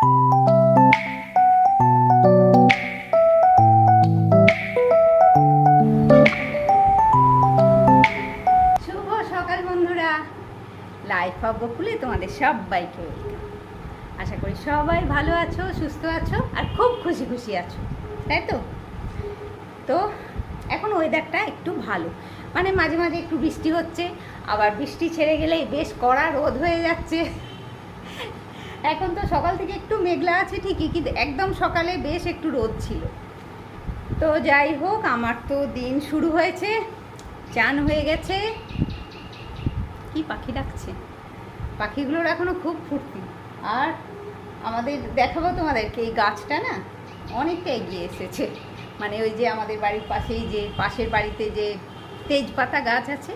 শুভ সকাল বন্ধুরা। Life of বকুলে তোমাদের সবাইকে আশা করি সবাই ভালো আছো, সুস্থ আছো আর খুব খুশি খুশি আছো, তাই তো? তো এখন ওয়েদারটা একটু ভালো। মানে মাঝে মাঝে একটু বৃষ্টি হচ্ছে, আবার বৃষ্টি ছেড়ে গেলেই বেশ কড়া রোদ হয়ে যাচ্ছে। এখন তো সকাল থেকে একটু মেঘলা আছে ঠিকই, কিন্তু একদম সকালে বেশ একটু রোদ ছিল। তো যাই হোক, আমার তো দিন শুরু হয়েছে, চান হয়ে গেছে। কি পাখি ডাকছে? পাখিগুলোর এখনও খুব ফুর্তি। আর আমাদের দেখাবো তোমাদেরকে, এই গাছটা না অনেকটা এগিয়ে এসেছে। মানে ওই যে আমাদের বাড়ির পাশেই যে, পাশের বাড়িতে যে তেজপাতা গাছ আছে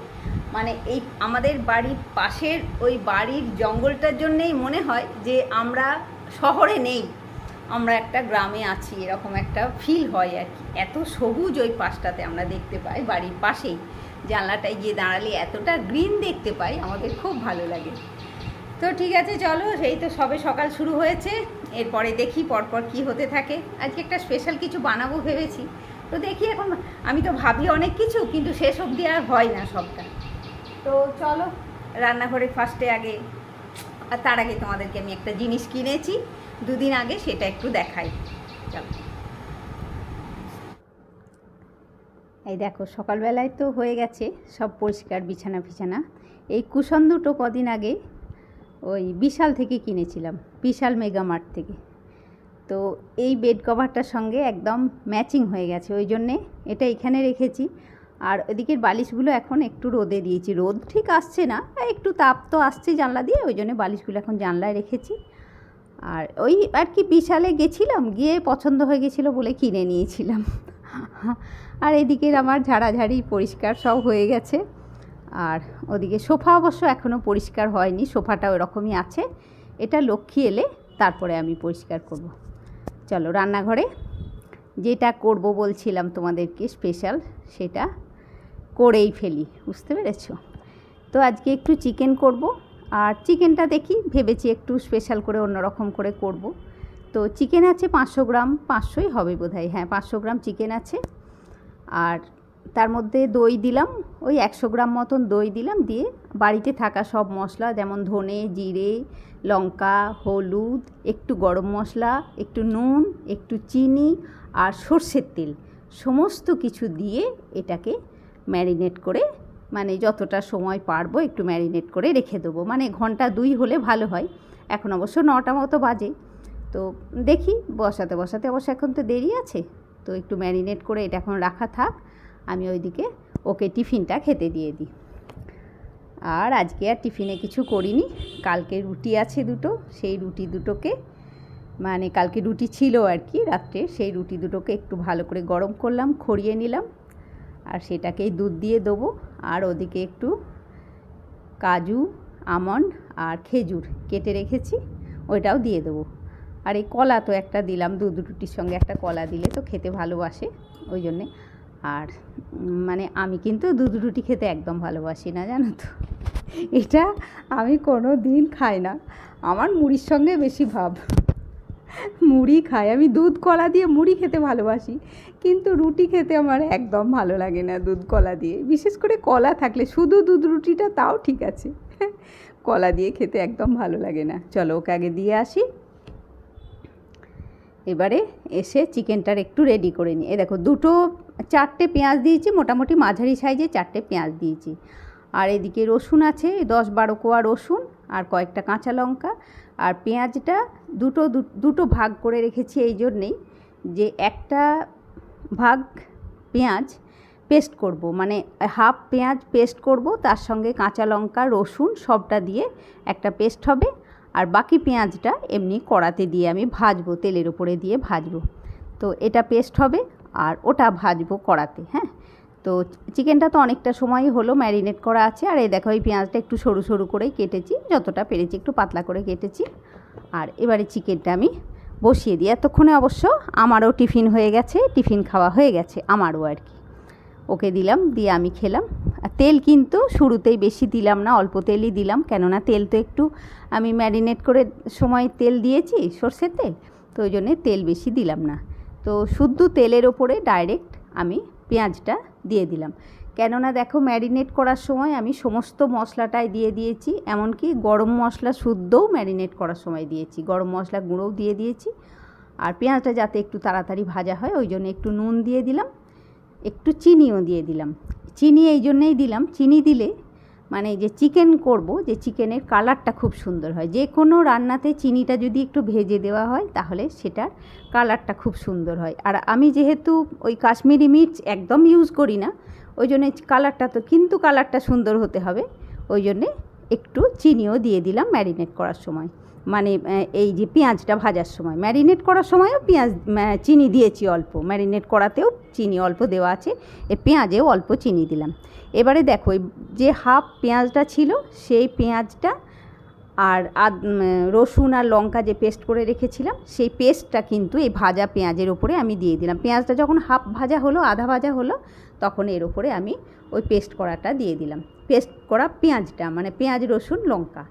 মানে এই আমাদের বাড়ির পাশের ওই বাড়ির জঙ্গলটার জন্যেই মনে হয় যে আমরা শহরে নেই। আমরা একটা গ্রামে আছি, এরকম একটা ফিল হয় আর কি। এত সবুজ ওই পাশটাতে আমরা দেখতে পাই, বাড়ির পাশেই। জানলাটায় গিয়ে দাঁড়ালে এতটা গ্রিন দেখতে পাই, আমাদের খুব ভালো লাগে। তো ঠিক আছে, চলো, সেই তো সবে সকাল শুরু হয়েছে। এরপরে দেখি পরপর কি হতে থাকে। আজকে একটা স্পেশাল কিছু বানাবো ভেবেছি। তো দেখি এখন, আমি তো ভাবি অনেক কিছু, কিন্তু শেষ অবধি আর হয় না সবটা। তো চলো রান্নাঘরে ফার্স্টে আগে, আর তার আগে তোমাদেরকে আমি একটা জিনিস কিনেছি, দুদিন আগে সেটা একটু দেখাই। চলো। এই দেখো, সকালবেলায় তো হয়ে গেছে, সব পরিষ্কার, বিছানা, ফিছানা। এই কুশন দুটো কদিন আগে ওই বিশাল থেকে কিনেছিলাম, বিশাল মেগামার্ট থেকে। তো এই বেড কভারটার সঙ্গে একদম ম্যাচিং হয়ে গেছে, ওই জন্যে এটা এখানে রেখেছি। আর ওদিকের বালিশগুলো এখন একটু রোদে দিয়েছি। রোদ ঠিক আসছে না, একটু তাপ তো আসছে জানলা দিয়ে, ওই জন্য বালিশগুলো এখন জানলায় রেখেছি। আর ওই আর কি বিশালে গেছিলাম, গিয়ে পছন্দ হয়ে গেছিল বলে কিনে নিয়েছিলাম। আর এদিকের আমার ঝাড়াঝাড়ি পরিষ্কার সব হয়ে গেছে। আর ওদিকে সোফা অবশ্য এখনও পরিষ্কার হয়নি সোফাটা ওরকমই আছে। এটা লক্ষ্মী এলে তারপরে আমি পরিষ্কার করব। চলো রান্নাঘরে, যেটা করব বলছিলাম তোমাদেরকে স্পেশাল সেটা করেই ফেলি, বুঝতে পেরেছ? তো আজকে একটু চিকেন করব, আর চিকেনটা দেখি, ভেবেছি একটু স্পেশাল করে অন্যরকম করে করব। তো চিকেন আছে পাঁচশো গ্রাম, পাঁচশোই হবে বোধহয় হ্যাঁ পাঁচশো গ্রাম চিকেন আছে। আর তার মধ্যে দই দিলাম, ওই একশো গ্রাম মতন দই দিলাম, দিয়ে বাড়িতে থাকা সব মশলা, যেমন ধনে, জিরে, লঙ্কা, হলুদ, একটু গরম মশলা, একটু নুন, একটু চিনি, আর সর্ষের তেল, সমস্ত কিছু দিয়ে এটাকে ম্যারিনেট করে মানে যতটা সময় পারব একটু ম্যারিনেট করে রেখে দেবো। মানে ঘণ্টা দুই হলে ভালো হয়। এখন অবশ্য নটা মতো বাজে। তো দেখি, বসাতে বসাতে অবশ্য এখন তো দেরি আছে। তো একটু ম্যারিনেট করে এটা এখন রাখা থাক। আমি ওইদিকে ওকে টিফিনটা খেতে দিয়ে দিই। আর আজকে আর টিফিনে কিছু করিনি। কালকে রুটি আছে দুটো, সেই রুটি দুটোকে মানে কালকে রুটি ছিল আর কি রাত্রে, সেই রুটি দুটোকে একটু ভালো করে গরম করলাম, খড়িয়ে নিলাম। আর সেটাকেই দুধ দিয়ে দেবো। আর ওদিকে একটু কাজু, আমন্ড আর খেজুর কেটে রেখেছি, ওইটাও দিয়ে দেবো। আর এই কলা তো একটা দিলাম, দুধ রুটির সঙ্গে একটা কলা দিলে তো খেতে ভালোবাসে, ওই জন্যে। আর মানে আমি কিন্তু দুধ রুটি খেতে একদম ভালোবাসি না, জানো তো? এটা আমি কোনো দিন খাই না। আমার মুড়ির সঙ্গে বেশি ভাব। মুড়ি খাই। আমি দুধ কলা দিয়ে মুড়ি খেতে ভালোবাসি, কিন্তু রুটি খেতে আমার একদম ভালো লাগে না দুধ কলা দিয়ে। বিশেষ করে কলা থাকলে, শুধু দুধ রুটিটা তাও ঠিক আছে। কলা দিয়ে খেতে একদম ভালো লাগে না। চলো ওকে আগে দিয়ে আসি। এবারে এসে চিকেনটার একটু রেডি করে নিই। এ দেখো, দুটো, চারটে পেঁয়াজ দিয়েছি, মোটামুটি মাঝারি সাইজে চারটে পেঁয়াজ দিয়েছি। আর এদিকে রসুন আছে, দশ বারো কোয়া রসুন আর কয়েকটা কাঁচা লঙ্কা। আর পেঁয়াজটা দুটো দুটো ভাগ করে রেখেছি এই জন্যেই যে একটা ভাগ পেঁয়াজ পেস্ট করব। মানে হাফ পেঁয়াজ পেস্ট করব, তার সঙ্গে কাঁচা লঙ্কা, রসুন সবটা দিয়ে একটা পেস্ট হবে। আর বাকি পেঁয়াজটা এমনি কড়াতে দিয়ে আমি ভাজবো, তেলের উপরে দিয়ে ভাজবো। তো এটা পেস্ট হবে আর ওটা ভাজবো কড়াতে হ্যাঁ? তো চিকেনটা তো অনেকটা সময়ই হলো ম্যারিনেট করা আছে। আর এই দেখো, এই পেঁয়াজটা একটু সরু সরু করেই কেটেছি, যতটা পেরেছি একটু পাতলা করে কেটেছি। আর এবারে চিকেনটা আমি বসিয়ে দিই। এতক্ষণে অবশ্য আমারও টিফিন হয়ে গেছে, টিফিন খাওয়া হয়ে গেছে আমারও আর কি। ওকে দিলাম, দিয়ে আমি খেলাম। আর তেল কিন্তু শুরুতেই বেশি দিলাম না, অল্প তেলই দিলাম, কেননা তেল তো একটু আমি ম্যারিনেট করে সময় তেল দিয়েছি সর্ষের তেল, তো ওই জন্যে তেল বেশি দিলাম না। তো শুদ্ধ তেলের ওপরে ডাইরেক্ট আমি পেঁয়াজটা দিয়ে দিলাম। কেননা দেখো ম্যারিনেট করার সময় আমি সমস্ত মশলাটাই দিয়ে দিয়েছি, এমনকি গরম মশলা শুদ্ধও ম্যারিনেট করার সময় দিয়েছি। গরম মশলা গুঁড়োও দিয়ে দিয়েছি। আর পেঁয়াজটা যাতে একটু তাড়াতাড়ি ভাজা হয়, ওই জন্য একটু নুন দিয়ে দিলাম, একটু চিনিও দিয়ে দিলাম। চিনি এই জন্যেই দিলাম, চিনি দিলে মানে যে চিকেন করব, যে চিকেনের কালারটা খুব সুন্দর হয়। যে কোনো রান্নাতে চিনিটা যদি একটু ভেজে দেওয়া হয়, তাহলে সেটার কালারটা খুব সুন্দর হয়। আর আমি যেহেতু ওই কাশ্মীরি মির্চ একদম ইউজ করি না, ওই জন্যে কালারটা তো, কিন্তু কালারটা সুন্দর হতে হবে। ওই জন্যে একটু চিনিও দিয়ে দিলাম ম্যারিনেট করার সময়। মানে এই যে পেঁয়াজটা ভাজার সময়। ম্যারিনেট করার সময়ও পেঁয়াজ চিনি দিয়েছি অল্প। ম্যারিনেট করাতেও চিনি অল্প দেওয়া আছে। এ পেঁয়াজেও অল্প চিনি দিলাম। এবারে দেখো যে হাফ পেঁয়াজটা ছিল, সেই পেঁয়াজটা আর রসুন আর লঙ্কা যে পেস্ট করে রেখেছিলাম, সেই পেস্টটা কিন্তু এই ভাজা পেঁয়াজের ওপরে আমি দিয়ে দিলাম। পেঁয়াজটা যখন হাফ ভাজা হলো, আধা ভাজা হলো, তখন এর ওপরে আমি ওই পেস্ট করাটা দিয়ে দিলাম। পেস্ট করা পেঁয়াজটা মানে পেঁয়াজ, রসুন, লঙ্কা।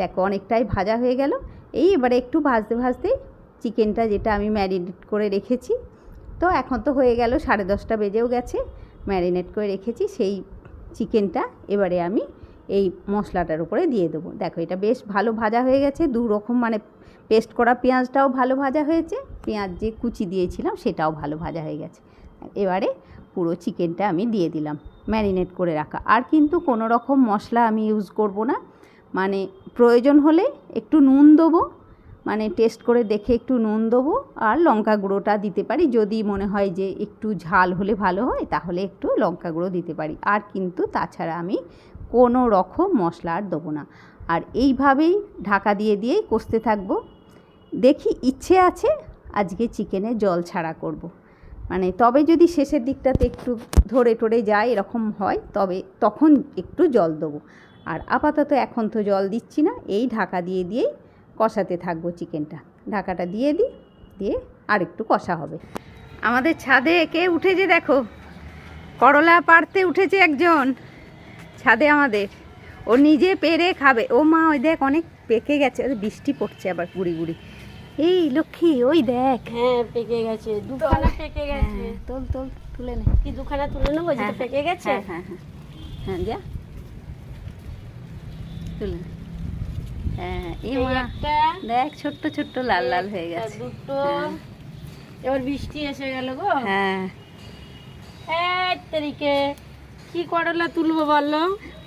দেখো অনেকটাই ভাজা হয়ে গেল। এই এবারে একটু ভাজতে ভাজতে চিকেনটা যেটা আমি ম্যারিনেট করে রেখেছি, তো এখন তো হয়ে গেল সাড়ে দশটা বেজেও গেছে, ম্যারিনেট করে রেখেছি, সেই চিকেনটা এবারে আমি এই মশলাটার উপরে দিয়ে দেবো। দেখো এটা বেশ ভালো ভাজা হয়ে গেছে, দু রকম মানে পেস্ট করা পেঁয়াজটাও ভালো ভাজা হয়েছে, পেঁয়াজ যে কুচি দিয়েছিলাম সেটাও ভালো ভাজা হয়ে গেছে। এবারে পুরো চিকেনটা আমি দিয়ে দিলাম, ম্যারিনেট করে রাখা। আর কিন্তু কোনো রকম মশলা আমি ইউজ করব না মানে প্রয়োজন হলে একটু নুন দেবো মানে টেস্ট করে দেখে একটু নুন দেবো আর লঙ্কা গুঁড়োটা দিতে পারি। যদি মনে হয় যে একটু ঝাল হলে ভালো হয়, তাহলে একটু লঙ্কা গুঁড়ো দিতে পারি। আর কিন্তু তাছাড়া আমি কোনো রকম মশলা আর দেবো না। আর এইভাবেই ঢাকা দিয়ে দিয়েই কষতে থাকব। দেখি ইচ্ছে আছে, আজকে চিকেনে জল ছাড়া করব। মানে তবে যদি শেষের দিকটাতে একটু ধরে টরে যায় এরকম হয়, তবে তখন একটু জল দেবো। আর আপাতত এখন তো জল দিচ্ছি না এই ঢাকা দিয়ে দিয়েই কষাতে থাকব চিকেনটা। ঢাকাটা দিয়ে দিই দিয়ে আর একটু কষা হবে। আমাদের ছাদে কে উঠেছে দেখো? করলা পাড়তে উঠেছে একজন ছাদে আমাদের। ও নিজে পেরে খাবে। ও মা ওই দেখ অনেক পেকে গেছে ওই বৃষ্টি পড়ছে আবার গুড়ি গুড়ি। এই লক্ষ্মী ওই দেখ। হ্যাঁ পেকে গেছে দুখানা পেকে গেছে। হ্যাঁ, তোল তোল তুলে নে। কি দুখানা তুলে নেব? যেটা হ্যাঁ, পেকে গেছে? হ্যাঁ হ্যাঁ হ্যাঁ হ্যাঁ যা। তুলে। হ্যাঁ এই মা দেখ ছোট্ট ছোট্ট লাল লাল হয়ে গেছে। দুটো। হ্যাঁ। এবার বৃষ্টি এসে গেল গো। হ্যাঁ। এই তারিখে কি করলা তুলবো বলল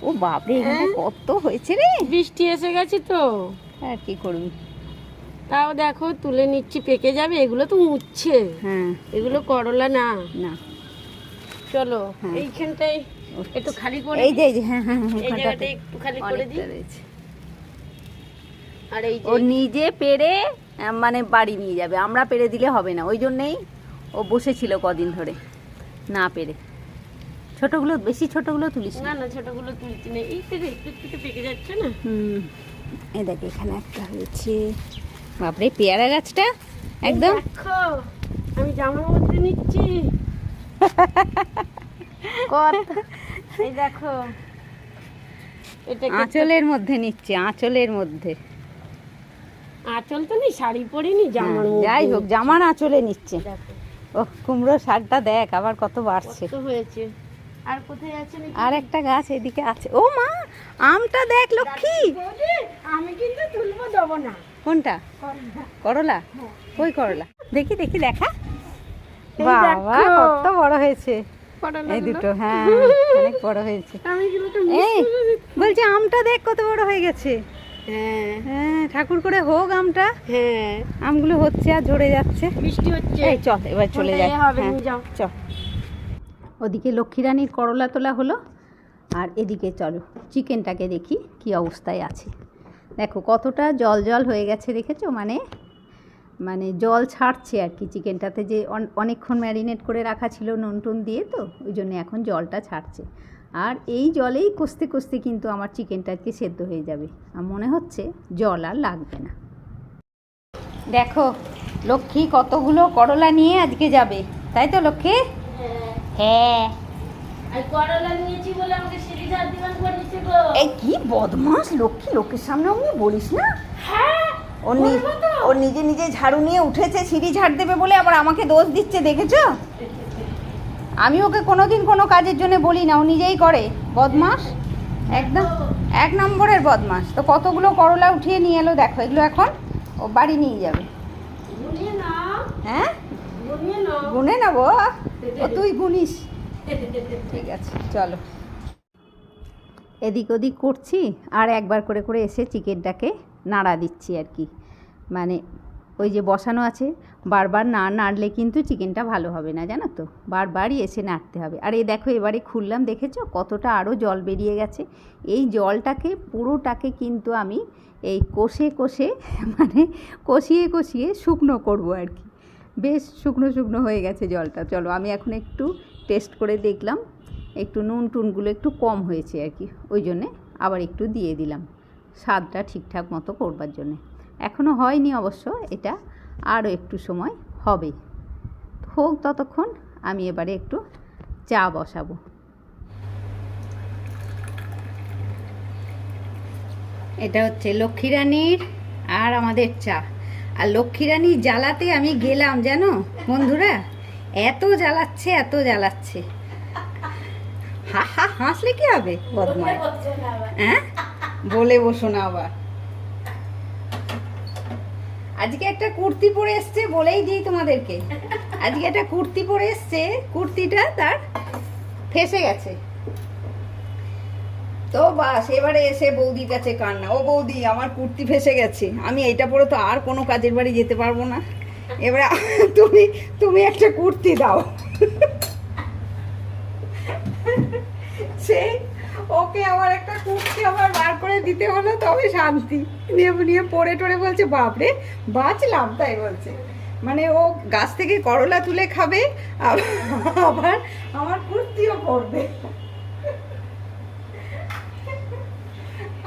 ও বাপরে এখানে হ্যাঁ? কত হয়েছে রে? বৃষ্টি এসে গেছে তো। আর কি করবি? তাও দেখো তুলে নিচ্ছি পেকে যাবে এগুলো তো উঠছে হ্যাঁ। এগুলো করলা না। না। চলো হ্যাঁ। এইখানটাই একটু খালি করে এই যে এই যে, হ্যাঁ হ্যাঁ হ্যাঁ, এই জায়গাটা একটু খালি করে দিই। আর এই ও নিজে পেরে মানে বাড়ি নিয়ে যাবে। আমরা পেরে দিলে হবে না। ওই জন্যেই ও বসেছিল কদিন ধরে না পেরে। ছোটগুলো বেশি ছোটগুলো তুলিস না। না ছোটগুলো তুলছি না এই একটু একটু পেকে যাচ্ছে না? হুম। এই দেখ এখানে একটা হয়েছে। বাপরে পেয়ারা গাছটা? একদম? আমি জামার মধ্যে নিচ্ছি। কত? এই দেখো। এটা আঁচলের মধ্যে নিচ্ছে আঁচলের মধ্যে। আঁচল তো নেই শাড়ি পরিনি জামার হ্যাঁ, যাই হোক জামার আঁচলে নিচ্ছে। ও কুমড়ো শাকটা দেখ আবার কত বাড়ছে। হয়েছে? আর কোথায় আছে আর একটা গাছ এদিকে আছে। ও মা আমটা দেখ লক্ষ্মী। আমি কিন্তু তুলবো দেবো না। কোনটা? করলা। কই করলা? দেখি দেখি দেখা। বাবা কত বড় হয়েছে। করলাগুলো। এই দুটো হ্যাঁ অনেক বড় হয়েছে। আমি এই বলছি আমটা দেখ কত বড় হয়ে গেছে। হ্যাঁ। হ্যাঁ ঠাকুর করে হোক আমটা। হ্যাঁ। আমগুলো হচ্ছে আর ঝরে যাচ্ছে। বৃষ্টি হচ্ছে। এই চল এবার চলে যাই। হ্যাঁ, যাও। চল। ওদিকে লক্ষ্মীরানীর করলা তোলা হলো আর এদিকে চলো চিকেনটাকে দেখি কি অবস্থায় আছে। দেখো কতটা জল জল হয়ে গেছে দেখেছ? মানে মানে জল ছাড়ছে আর কি চিকেনটাতে যে অন- অনেকক্ষণ ম্যারিনেট করে রাখা ছিল নুন টুন দিয়ে তো ওই জন্য এখন জলটা ছাড়ছে। আর এই জলেই কষতে কষতে কিন্তু আমার চিকেনটা আজকে সেদ্ধ হয়ে যাবে। আর মনে হচ্ছে জল আর লাগবে না। দেখো লক্ষ্মী কতগুলো করলা নিয়ে আজকে যাবে। তাই তো লক্ষ্মী? হ্যাঁ। গো। এই কি বদমাস লক্ষ্মী লোকের সামনে বলিস না? হ্যাঁ। ও ও নিজে নিজে ঝাড়ু নিয়ে উঠেছে সিঁড়ি ঝাড় দেবে বলে আবার আমাকে দোষ দিচ্ছে দেখেছ? আমি ওকে কোনোদিন কোনো কাজের জন্য বলি না ও নিজেই করে। বদমাস? একদম এক নম্বরের বদমাস। তো কতগুলো করলা উঠিয়ে নিয়ে এলো দেখো এগুলো এখন ও বাড়ি নিয়ে যাবে। হ্যাঁ? গুনে নেব ও তুই গুনিস। ঠিক আছে চলো। এদিক ওদিক করছি আর একবার করে করে এসে চিকেনটাকে নাড়া দিচ্ছি আর কি। মানে ওই যে বসানো আছে, বারবার না নাড়লে কিন্তু চিকেনটা ভালো হবে না, জানো তো? বারবারই এসে নাড়তে হবে। আর এই দেখো, এবারে খুললাম, দেখেছ? কতটা আরও জল বেরিয়ে গেছে। এই জলটাকে, পুরোটাকে কিন্তু আমি এই কষে কষে মানে কষিয়ে কষিয়ে শুকনো করব আর কি। বেশ শুকনো শুকনো হয়ে গেছে জলটা। চলো, আমি এখন একটু টেস্ট করে দেখলাম। একটু নুন টুনগুলো একটু কম হয়েছে আর কি। ওই জন্যে আবার একটু দিয়ে দিলাম। স্বাদটা ঠিকঠাক মতো করবার জন্যে। এখনও হয়নি অবশ্য, এটা আরও একটু সময় হবে। হোক ততক্ষণ, আমি এবারে একটু চা বসাবো। এটা হচ্ছে লক্ষ্মী রানীর আর আমাদের চা। আর লক্ষ্মী রানীর জ্বালাতে আমি গেলাম, জানো বন্ধুরা? এত জ্বালাচ্ছে এত জ্বালাচ্ছে। হা হা, হাসলে কি হবে? বদমায় হ্যাঁ? বলে বসো না আবার। আজকে একটা কুর্তি পরে এসছে বলেই দিই তোমাদেরকে। আজকে একটা কুর্তি পরে এসছে, কুর্তিটা তার ফেসে গেছে। তো বাস, এবারে এসে বৌদির কাছে কান্না। ও বৌদি, আমার কুর্তি ফেসে গেছে। আমি এইটা পরে তো আর কোনো কাজের বাড়ি যেতে পারব না। এবারে তুমি তুমি একটা কুর্তি দাও সেই ওকে আমার একটা কুর্তি আবার বার করে দিতে হলো তবে শান্তি। নিয়ে নিয়ে পড়ে টড়ে বলছে বাপরে বাঁচলাম তাই বলছে। মানে ও গাছ থেকে করলা তুলে খাবে আবার আমার কুর্তিও পরবে।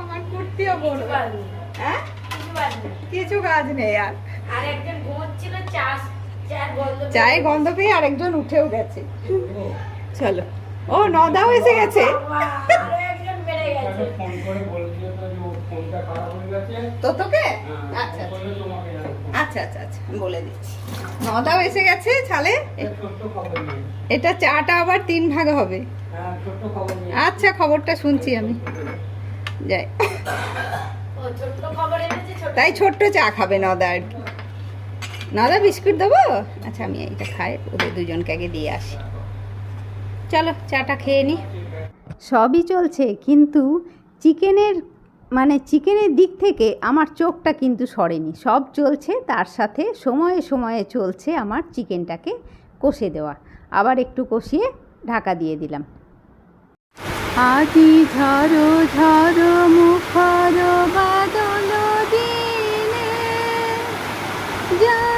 আমার কুর্তিও পরবে। হ্যাঁ? কিছু কাজ নেই আর। আর একজন ঘুমোচ্ছিল চা চার গন্ধ চায়ে গন্ধ পেয়ে আরেকজন উঠেও গেছে। চলো। ও নদাও এসে গেছে। গেছে। ফোন করে তো যে ও ফোনটা খারাপ হয়ে গেছে। তো তোকে? হ্যাঁ, আচ্ছা আচ্ছা। জানাব। আচ্ছা আচ্ছা আচ্ছা বলে দিচ্ছি। নদাও এসে গেছে ছালে? এটা চাটা আবার তিন ভাগ হবে। হ্যাঁ আচ্ছা খবরটা শুনছি আমি। যাই। ও ছোট্ট খবর এনেছে ছোট তাই ছোট্ট চা খাবে নদা আর কি। নদা বিস্কুট দেবো? আচ্ছা আমি এইটা খাই ওদের দুজনকে আগে দিয়ে আসি। চলো চাটা খেয়ে নি। সবই চলছে, কিন্তু চিকেনের মানে চিকেনের দিক থেকে আমার চোখটা কিন্তু সরেনি। সব চলছে, তার সাথে সময়ে সময়ে চলছে আমার চিকেনটাকে কষে দেওয়া। আবার একটু কষিয়ে ঢাকা দিয়ে দিলাম। আজি ঝড়ো ঝড়ো মুখর বাদল দিনে জানি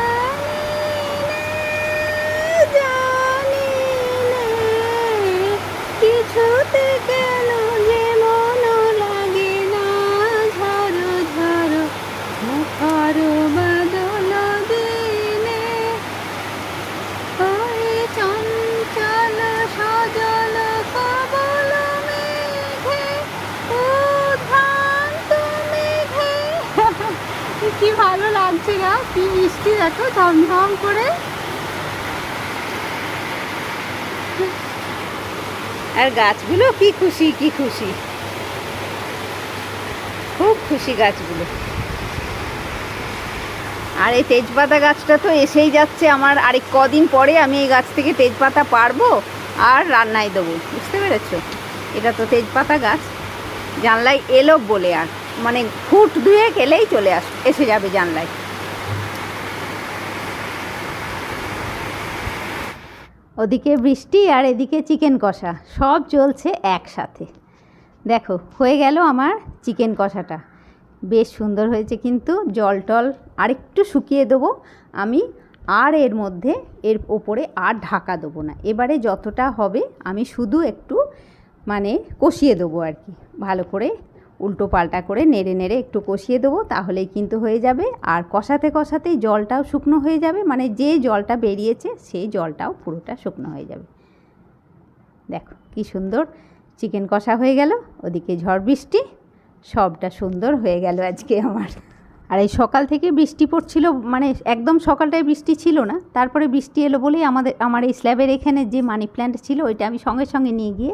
আর গাছগুলো কি খুশি কি খুশি। খুব খুশি গাছগুলো। আর এই তেজপাতা গাছটা তো এসেই যাচ্ছে আমার আরেক কদিন পরে আমি এই গাছ থেকে তেজপাতা পারব আর রান্নায় দেবো, বুঝতে পেরেছ? এটা তো তেজপাতা গাছ, জানলায় এলো বলে আর মানে ফুট ধুয়ে গেলেই চলে আস, এসে যাবে জানলায়। ওদিকে বৃষ্টি আর এদিকে চিকেন কষা, সব চলছে একসাথে। দেখো, হয়ে গেল আমার চিকেন কষাটা। বেশ সুন্দর হয়েছে কিন্তু, জল টল আরেকটু শুকিয়ে দেবো। আমি আর এর মধ্যে, এর ওপরে আর ঢাকা দেবো না। এবারে যতটা হবে, আমি শুধু একটু মানে কষিয়ে দেবো আর কি। ভালো করে উল্টো পাল্টা করে নেড়ে নেড়ে একটু কষিয়ে দেবো, তাহলেই কিন্তু হয়ে যাবে। আর কষাতে কষাতেই জলটাও শুকনো হয়ে যাবে মানে যে জলটা বেরিয়েছে সেই জলটাও পুরোটা শুকনো হয়ে যাবে। দেখো কি সুন্দর চিকেন কষা হয়ে গেল, ওদিকে ঝড় বৃষ্টি, সবটা সুন্দর হয়ে গেল আজকে আমার। আর এই সকাল থেকে বৃষ্টি পড়ছিল মানে একদম সকালটায় বৃষ্টি ছিল না, তারপরে বৃষ্টি এলো বলেই আমাদের, আমার এই স্ল্যাবের এখানে যে মানি প্ল্যান্ট ছিল, ওইটা আমি সঙ্গে সঙ্গে নিয়ে গিয়ে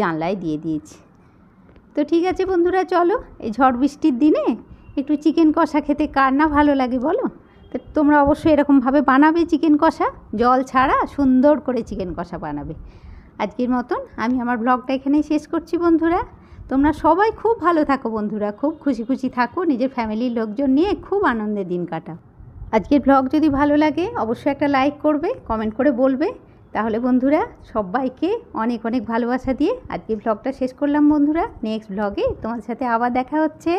জানলায় দিয়ে দিয়েছি। তো ঠিক আছে বন্ধুরা, চলো এই ঝড় বৃষ্টির দিনে একটু চিকেন কষা খেতে কার না ভালো লাগে বলো? তো তোমরা অবশ্যই এরকমভাবে বানাবে চিকেন কষা, জল ছাড়া সুন্দর করে চিকেন কষা বানাবে। আজকের মতন আমি আমার ব্লগটা এখানেই শেষ করছি বন্ধুরা। তোমরা সবাই খুব ভালো থাকো বন্ধুরা, খুব খুশি খুশি থাকো, নিজের ফ্যামিলির লোকজন নিয়ে খুব আনন্দে দিন কাটাও। আজকের ব্লগ যদি ভালো লাগে, অবশ্যই একটা লাইক করবে কমেন্ট করে বলবে। তাহলে বন্ধুরা, সবাইকে অনেক অনেক ভালোবাসা দিয়ে আজকে ব্লগটা শেষ করলাম বন্ধুরা। নেক্সট ব্লগে তোমার সাথে আবার দেখা হচ্ছে।